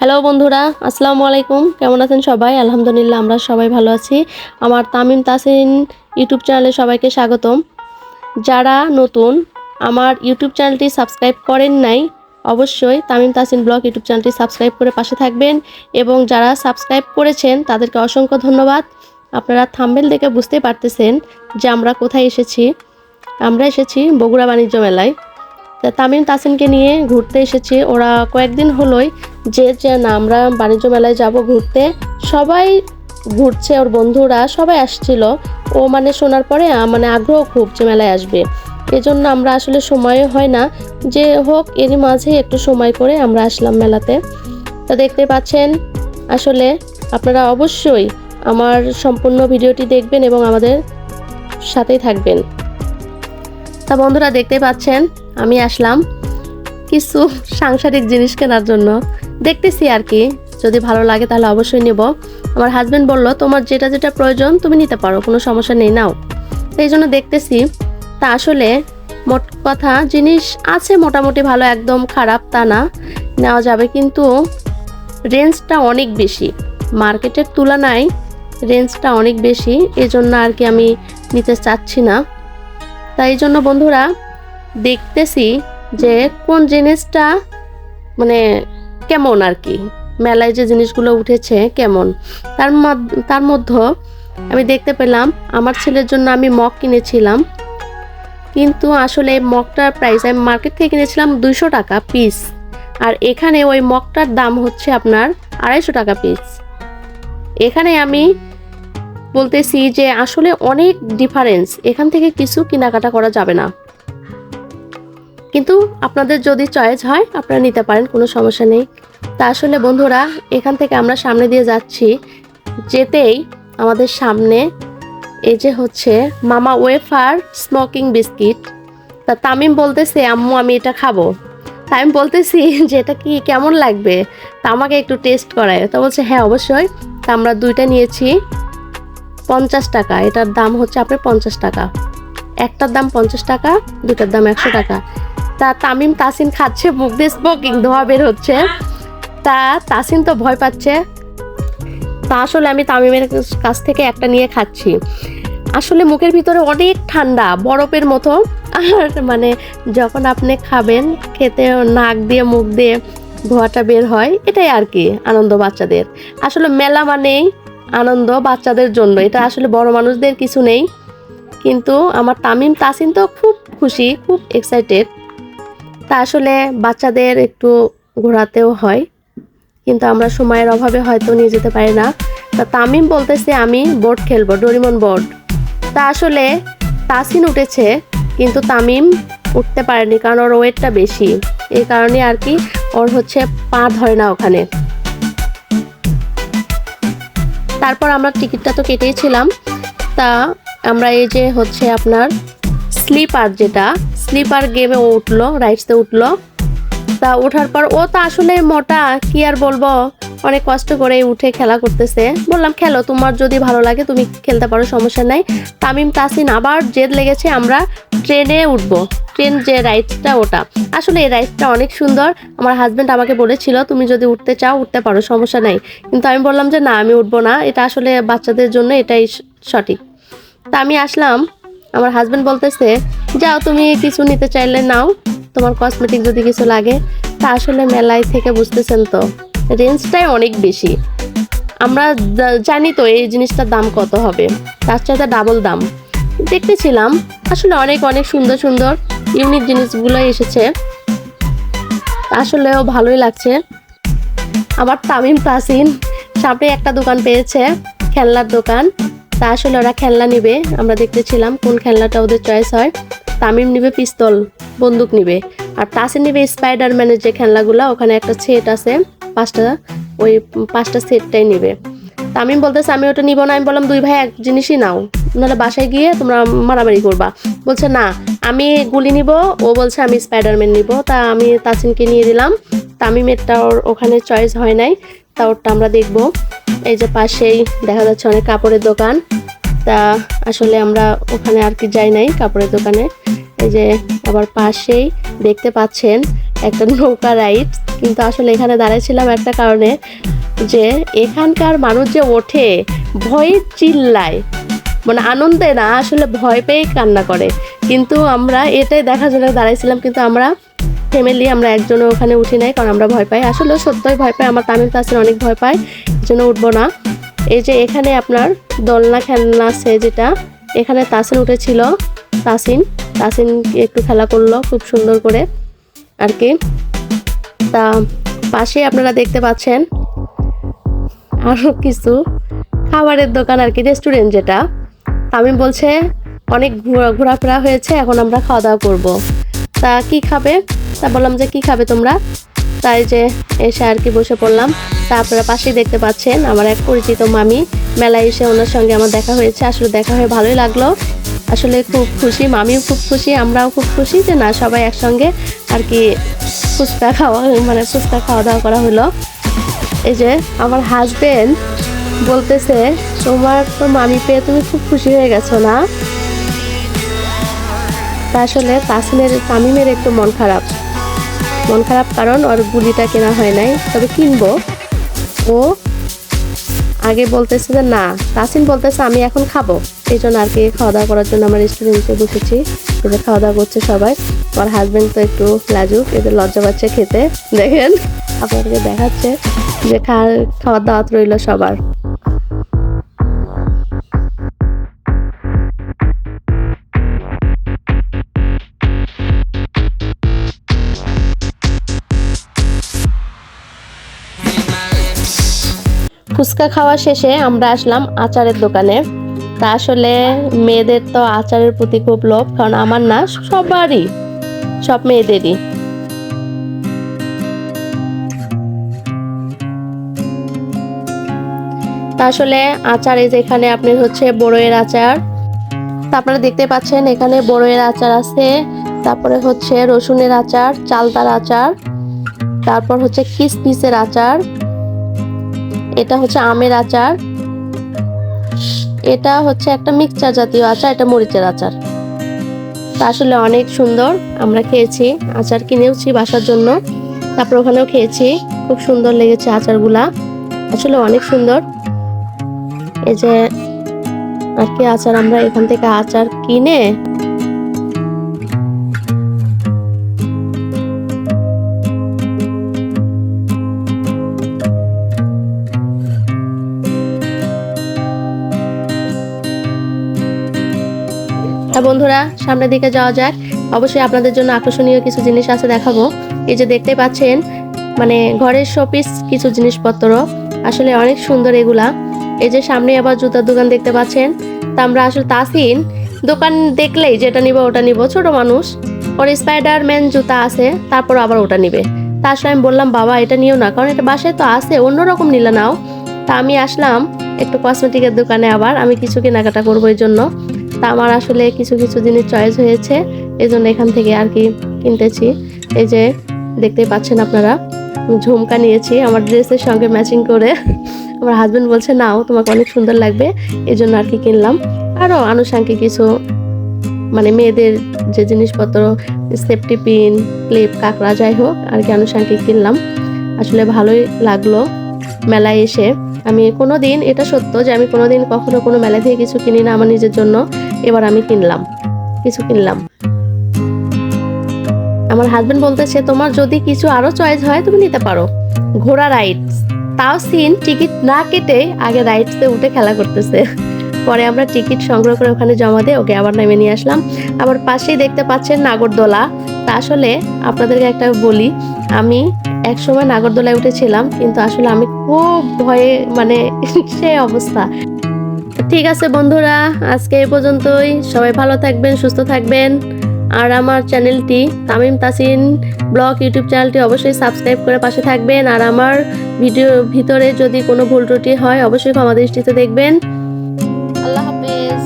Hello বন্ধুরা, আসসালামু আলাইকুম। কেমন আছেন সবাই? আলহামদুলিল্লাহ, আমরা সবাই ভালো আছি। আমার তামিম তাসিন ইউটিউব চ্যানেলে সবাইকে স্বাগতম। যারা নতুন, আমার ইউটিউব চ্যানেলটি সাবস্ক্রাইব করেন নাই, অবশ্যই তামিম তাসিন ব্লগ ইউটিউব চ্যানেলটি সাবস্ক্রাইব করে পাশে থাকবেন এবং যারা সাবস্ক্রাইব করেছেন, তাদেরকে অসংখ্য ধন্যবাদ। আপনারা থাম্বেল দেখে বুঝতে পারতেছেন যে আমরা কোথায় এসেছি। আমরা এসেছি বগুড়া বাণিজ্য মেলায়। তামিম তাসিনকে নিয়ে ঘুরতে এসেছি। ওরা কয়েকদিন হলোই যে যে না, আমরা বাণিজ্য মেলায় যাব ঘুরতে। সবাই ঘুরছে, ওর বন্ধুরা, সবাই আসছিল। ও মানে শোনার পরে মানে আগ্রহ খুব যে মেলায় আসবে। এজন্য আমরা আসলে সময় হয় না। যে হোক, এরই মাঝে একটু সময় করে আমরা আসলাম মেলাতে। তা দেখতে পাচ্ছেন, আসলে আপনারা অবশ্যই আমার সম্পূর্ণ ভিডিওটি দেখবেন এবং আমাদের সাথেই থাকবেন। তা বন্ধুরা দেখতে পাচ্ছেন, আমি আসলাম কিছু সাংসারিক জিনিস কেনার জন্য। দেখতেছি আর কি, যদি ভালো লাগে তাহলে অবশ্যই নেব। আমার হাজব্যান্ড বলল, তোমার যেটা যেটা প্রয়োজন তুমি নিতে পারো, কোনো সমস্যা নেই, নাও। এই জন্য দেখতেছি, তা আসলে মোট কথা জিনিস আছে মোটামুটি ভালো, একদম খারাপ তা না, নেওয়া যাবে। কিন্তু রেঞ্জটা অনেক বেশি মার্কেটের তুলনায় রেঞ্জটা অনেক বেশি, এজন্য আর কি আমি নিতে চাচ্ছি না। তাই জন্য বন্ধুরা দেখতেছি যে কোন জিনিসটা মানে কেমন আর কি। মেলায় যে জিনিসগুলো উঠেছে কেমন। তার তার মধ্যে আমি দেখতে পেলাম, আমার ছেলের জন্য আমি মগ কিনেছিলাম। কিন্তু আসলে মগটার প্রাইস আমি মার্কেট থেকে কিনেছিলাম দুইশো টাকা পিস আর এখানে ওই মগটার দাম হচ্ছে আপনার আড়াইশো টাকা পিস এখানে আমি বলতেছি যে আসলে অনেক ডিফারেন্স এখান থেকে কিছু কেনাকাটা করা যাবে না। কিন্তু আপনাদের যদি চয়েস হয়, আপনারা নিতে পারেন, কোনো সমস্যা নেই। তা আসলে বন্ধুরা, এখান থেকে আমরা সামনে দিয়ে যাচ্ছি। যেতেই আমাদের সামনে এই যে হচ্ছে মামা ওয়েফার স্মোকিং বিস্কিট তা তামিম বলতেছে, আম্মু, আমি এটা খাব। তা আমি বলতেছি, যে এটা কি, কেমন লাগবে? তা আমাকে একটু টেস্ট করায়। তো বলছে হ্যাঁ অবশ্যই। তা আমরা দুইটা নিয়েছি। পঞ্চাশ টাকা, এটার দাম হচ্ছে আপনার পঞ্চাশ টাকা। একটার দাম পঞ্চাশ টাকা, দুটার দাম একশো টাকা। তা তামিম তাসিন খাচ্ছে, মুখ দিয়ে স্মোকিং ধোয়া বের হচ্ছে। তা তাসিন তো ভয় পাচ্ছে। তা আসলে আমি তামিমের কাছ থেকে একটা নিয়ে খাচ্ছি। আসলে মুখের ভিতরে অনেক ঠান্ডা, বরফের মতো। আর মানে যখন আপনি খাবেন, খেতে নাক দিয়ে, মুখ দিয়ে ধোয়াটা বের হয়, এটাই আর কি আনন্দ বাচ্চাদের। আসলে মেলা মানেই আনন্দ বাচ্চাদের জন্য। এটা আসলে বড় মানুষদের কিছু নেই। কিন্তু আমার তামিম তাসিন তো খুব খুশি, খুব এক্সাইটেড তা আসলে বাচ্চাদের একটু ঘোরাতেও হয়। কিন্তু আমরা সময়ের অভাবে হয়তো নিয়ে যেতে পারি না। তা তামিম বলতেছে, আমি বোর্ড খেলব, ডোরিমন বোর্ড। তা আসলে তাসিন উঠেছে, কিন্তু তামিম উঠতে পারেনি কারণ ওর ওয়েটটা বেশি। এই কারণে আর কি, ওর হচ্ছে পা ধরে না ওখানে। তারপর আমরা টিকিটটা তো কেটেইছিলাম তা আমরা এই যে হচ্ছে আপনার স্লিপার যেটা, স্লিপার গেমে উঠল রাইটসে উঠল। তা ওঠার পর ও তো আসলে মোটা, কি আর বলব? অনেক কষ্ট করে উঠে খেলা করতেছে। বললাম, খেলো, তোমার যদি ভালো লাগে তুমি খেলতে পারো, সমস্যা নাই। তামিম তাসিন আবার জেদ লেগেছে, আমরা ট্রেনে উঠবো। ট্রেন যে রাইডসটা ওটা। আসলে এই রাইডসটা অনেক সুন্দর। আমার হাজব্যান্ড আমাকে বলেছিল, তুমি যদি উঠতে চাও, উঠতে পারো, সমস্যা নাই। কিন্তু আমি বললাম যে, না, আমি উঠবো না। এটা আসলে বাচ্চাদের জন্য এটাই সঠিক। তা আমি আসলাম। আমার হাজব্যান্ড বলতেছে, যাও, তুমি কিছু নিতে চাইলে নাও। তোমার কসমেটিক যদি কিছু লাগে, তা আসলে মেলায় থেকে বুঝতেছেন তো? রেঞ্জটাই অনেক বেশি। আমরা জানি তো এই জিনিসটার দাম কত হবে। তার চাইতে ডাবল দাম। দেখতেছিলাম, আসলে অনেক অনেক সুন্দর সুন্দর ইউনিক জিনিসগুলো এসেছে। আসলেও ভালোই লাগছে। আমার তামিম তাসিন, সামনে একটা দোকান পেয়েছে, খেলনার দোকান। তা আসলে ওরা খেলনা নিবে। আমরা দেখতেছিলাম কোন খেলনাটা ওদের চয়েস হয়। তামিম নিবে পিস্তল, বন্দুক নিবে। আর তাসিন নিবে স্পাইডারম্যানের যে খেলনাগুলো, ওখানে একটা সেট আছে, পাঁচটা, ওই পাঁচটা সেটটাই নিবে। তামিম বলতেছে, আমি ওটা নিব না। আমি বললাম, দুই ভাই এক জিনিসই নাও। নাহলে বাসায় গিয়ে তোমরা মারামারি করবা। বলছে, না, আমি গুলি নিব, ও বলছে, আমি স্পাইডারম্যান নিব। তা আমি তাসিনকে নিয়ে দিলাম। তামিমেরটা ওর ওখানে চয়েস হয় নাই, তা ওরটা আমরা দেখব। এই যে পাশেই দেখা যাচ্ছে অনেক কাপড়ের দোকান। তা আসলে আমরা ওখানে আর কি যাই নাই, কাপড়ের দোকানে। এই যে আবার পাশেই দেখতে পাচ্ছেন একটা নৌকা রাইড। কিন্তু আসলে এখানে দাঁড়িয়েছিলাম একটা কারণে যে এখানকার মানুষ যে ওঠে ভয়ে চিল্লায়। মানে আনন্দে না, আসলে ভয় পেয়ে কান্না করে। কিন্তু আমরা এটাই দেখার জন্য দাঁড়াইছিলাম, কিন্তু আমরা ফ্যামিলি, আমরা একজনও ওখানে উঠি নাই, কারণ আমরা ভয় পাই। আসলে সত্যই ভয় পাই, আমার তামিল তাসির অনেক ভয় পায় জন্য উঠবো না। এই যে এখানে আপনার দোলনা খেলনা আছে যেটা, এখানে তাসিন উঠেছিল। তাসিন তাসিন একটু খেলা করল খুব সুন্দর করে আর কি। তা পাশে আপনারা দেখতে পাচ্ছেন আরও কিছু খাবারের দোকান আর কি রেস্টুরেন্ট যেটা। আমি বলছে, অনেক ঘোরা ঘোরাফেরা হয়েছে, এখন আমরা খাওয়া দাওয়া করব। তা কি খাবে? তা বললাম যে, কি খাবে তোমরা? তাই যে এসে আর কি বসে পড়লাম। তা আপনারা পাশেই দেখতে পাচ্ছেন আমার এক পরিচিত মামি। মেলায় এসে ওনার সঙ্গে আমার দেখা হয়েছে। আসলে দেখা হয়ে ভালোই লাগল। আসলে খুব খুশি, মামিও খুব খুশি, আমরাও খুব খুশি যে না, সবাই একসঙ্গে আর কি ফুচকা খাওয়া মানে ফুচকা খাওয়া দাওয়া করা হলো। এই যে আমার হাজবেন্ড বলতেছে, তোমার তো মামি পেয়ে তুমি খুব খুশি হয়ে গেছো না? আসলে তাসিনের তামিমের একটু মন খারাপ। মন খারাপ কারণ ওর গুলিটা কেনা হয় নাই, তবে কিনবো। ও আগে বলতেছে যে না, তাসিন বলতেছে আমি এখন খাব। এই জন্য আর কি খাওয়া দাওয়া করার জন্য আমার রেস্টুরেন্টে বসেছি। এদের খাওয়া দাওয়া করছে সবাই। আমার হাজব্যান্ড তো একটু লাজুক এদের লজ্জা পাচ্ছে খেতে। দেখেন, আপনাদেরকে দেখাচ্ছে যে খা- খাওয়ার দাওয়াত রইল সবার। ফুচকা খাওয়া শেষে আমরা আসলাম আচারের দোকানে। তা আসলে মেয়েদের তো আচারের প্রতি খুব লোভ, কারণ আমার না সবারই, সব মেয়েদেরই। তা আসলে আচার এই যে এখানে হচ্ছে বড়ইয়ের আচার। আপনারা দেখতে পাচ্ছেন এখানে বড়ইয়ের আচার আছে, তারপরে হচ্ছে রসুনের আচার, চালতার আচার, তারপর হচ্ছে কিসমিসের আচার। এটা হচ্ছে আমের আচার। এটা হচ্ছে একটা মিক্সচার জাতীয় আচার, এটা মরিচের আচার। তা আসলে অনেক সুন্দর। আমরা খেয়েছি, আচার কিনেওছি বাসার জন্য। তারপর ওখানেও খেয়েছি। খুব সুন্দর লেগেছে আচারগুলা। আসলে অনেক সুন্দর। এই যে, আর কি আচার আমরা এখান থেকে আচার কিনে বন্ধুরা, সামনের দিকে যাওয়া যাক। অবশ্যই আপনাদের জন্য আকর্ষণীয় কিছু জিনিস আছে দেখাবো। এই যে দেখতে পাচ্ছেন মানে ঘরের শোপিস কিছু জিনিসপত্র। আসলে অনেক সুন্দর এগুলা। এই যে সামনে আবার জুতার দোকান দেখতে পাচ্ছেন। তা আমরা আসলে তাসিন। দোকান দেখলেই যেটা নিব ওটা নিব। ছোট মানুষ। ওর স্পাইডারম্যান জুতা আছে, তারপর আবার ওটা নিবে। তা আসলে আমি বললাম, বাবা, এটা নিও না, কারণ এটা বাসায় তো আছে, অন্যরকম নিলে নাও। তা আমি আসলাম একটু কসমেটিকের দোকানে আবার। আমি কিছু কেনাকাটা করব এই জন্য। তা আমার আসলে কিছু কিছু জিনিস চয়েস হয়েছে এই জন্য এখান থেকে আর কি কিনতেছি। এই যে দেখতেই পাচ্ছেন আপনারা ঝুমকা নিয়েছি আমার ড্রেসের সঙ্গে ম্যাচিং করে। আমার হাজব্যান্ড বলছে, নাও, তোমাকে অনেক সুন্দর লাগবে। এই জন্য আর কি কিনলাম। আরও আনুষাঙ্গিক কিছু মানে মেয়েদের যে জিনিসপত্র সেফটি পিন ক্লিপ কাঁকড়া, যাই হোক, আর কি আনুষাঙ্গিক কিনলাম। আসলে ভালোই লাগল মেলায় এসে। আমি কোনো দিন এটা সত্য যে আমি কোনো দিন কখনো কোনো মেলা থেকে কিছু কিনি না আমার নিজের জন্য। এবার আমি কিনলাম। কিছু কিনলাম। আমার হাজবেন্ড বলতেছে, তোমার যদি কিছু আরও চয়েস হয়, তুমি নিতে পারো। ঘোড়া রাইডস তাও সিন টিকিট না কেটে আগে রাইডসে উঠে খেলা করতেছে। পরে আমরা টিকিট সংগ্রহ করে ওখানে জমা দিয়ে ওকে আবার নামে নিয়ে আসলাম। আবার পাশেই দেখতে পাচ্ছেন নাগরদোলা। তা আসলে আপনাদেরকে একটা বলি, আমি এক সময় নাগরদোলায় উঠেছিলাম, কিন্তু আসলে আমি খুব ভয়ে মানে সে অবস্থা। ঠিক আছে, বন্ধুরা, আজকে এই পর্যন্তই। সবাই ভালো থাকবেন, সুস্থ থাকবেন। আর আমার চ্যানেলটি তামিম তাসিন ব্লগ ইউটিউব চ্যানেলটি অবশ্যই সাবস্ক্রাইব করে পাশে থাকবেন। আর আমার ভিডিও ভিতরে যদি কোনো ভুল ত্রুটি হয়, অবশ্যই ক্ষমা দৃষ্টিতে দেখবেন। আল্লাহ হাফেজ।